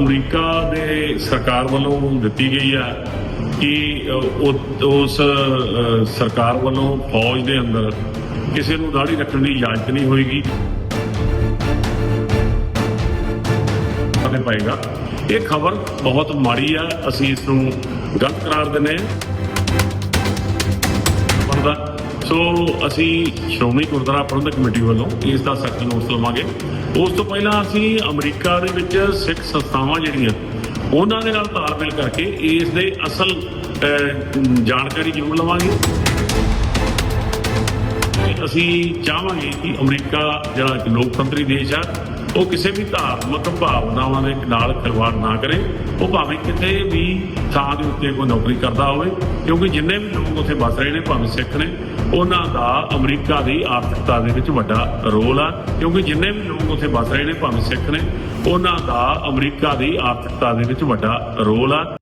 America ਦੇ ਸਰਕਾਰ ਵੱਲੋਂ ਦਿੱਤੀ ਗਈ ਆ ਕਿ ਉਸ ਸਰਕਾਰ ਵੱਲੋਂ ਫੌਜ ਦੇ ਅੰਦਰ ਕਿਸੇ ਨੂੰ ਦਾੜੀ ਰੱਖਣ ਦੀ ਇਜਾਜ਼ਤ ਨਹੀਂ ਹੋਏਗੀ। ਕਰਨੇ ਪਏਗਾ। ਇਹ ਖਬਰ ਬਹੁਤ ਮਾੜੀ ਆ। ਅਸੀਂ ਇਸ ਨੂੰ ਗਲਤ ਕਰਾਰ ਦਿੰਦੇ ਹਾਂ। ਸੋ ਅਸੀਂ ਸ਼੍ਰੋਮਣੀ ਗੁਰਦੁਆਰਾ ਪ੍ਰਬੰਧਕ ਕਮੇਟੀ ਵੱਲੋਂ ਇਸ ਦਾ ਸਖਤ ਨੋਟਿਸ ਲਵਾਂਗੇ। ਉਸ ਤੋਂ ਪਹਿਲਾਂ ਅਸੀਂ ਅਮਰੀਕਾ ਦੇ ਵਿੱਚ ਸਿੱਖ ਸੰਸਥਾਵਾਂ ਜਿਹੜੀਆਂ, ਉਹਨਾਂ ਦੇ ਨਾਲ ਤਾਲਮੇਲ ਕਰਕੇ ਇਸ ਦੇ ਅਸਲ ਜਾਣਕਾਰੀ ਜ਼ਰੂਰ ਲਵਾਂਗੇ। ਅਸੀਂ ਚਾਹਾਂਗੇ ਕਿ ਅਮਰੀਕਾ ਜਿਹੜਾ ਇੱਕ ਲੋਕਤੰਤਰੀ ਦੇਸ਼ ਆ ਉਹ ਕਿਸੇ ਵੀ ਧਾਰਮਿਕ ਭਾਵਨਾਵਾਂ ਦੇ ਨਾਲ ਖਿਲਵਾੜ ਨਾ ਕਰੇ, ਉਹ ਭਾਵੇਂ ਕਿਤੇ ਵੀ ਥਾਂ ਦੇ ਉੱਤੇ ਕੋਈ ਨੌਕਰੀ ਕਰਦਾ ਹੋਵੇ, ਕਿਉਂਕਿ ਜਿੰਨੇ ਵੀ ਲੋਕ ਉੱਥੇ ਵੱਸ ਰਹੇ ਨੇ, ਭਾਵੇਂ ਸਿੱਖ ਨੇ, ਉਹਨਾਂ ਦਾ ਅਮਰੀਕਾ ਦੀ ਆਰਥਿਕਤਾ ਦੇ ਵਿੱਚ ਵੱਡਾ ਰੋਲ ਆ, ਕਿਉਂਕਿ ਜਿੰਨੇ ਵੀ ਲੋਕ ਉੱਥੇ ਵੱਸ ਰਹੇ ਨੇ, ਭਾਵੇਂ ਸਿੱਖ ਨੇ, ਉਹਨਾਂ ਦਾ ਅਮਰੀਕਾ ਦੀ ਆਰਥਿਕਤਾ ਦੇ ਵਿੱਚ ਵੱਡਾ ਰੋਲ ਆ।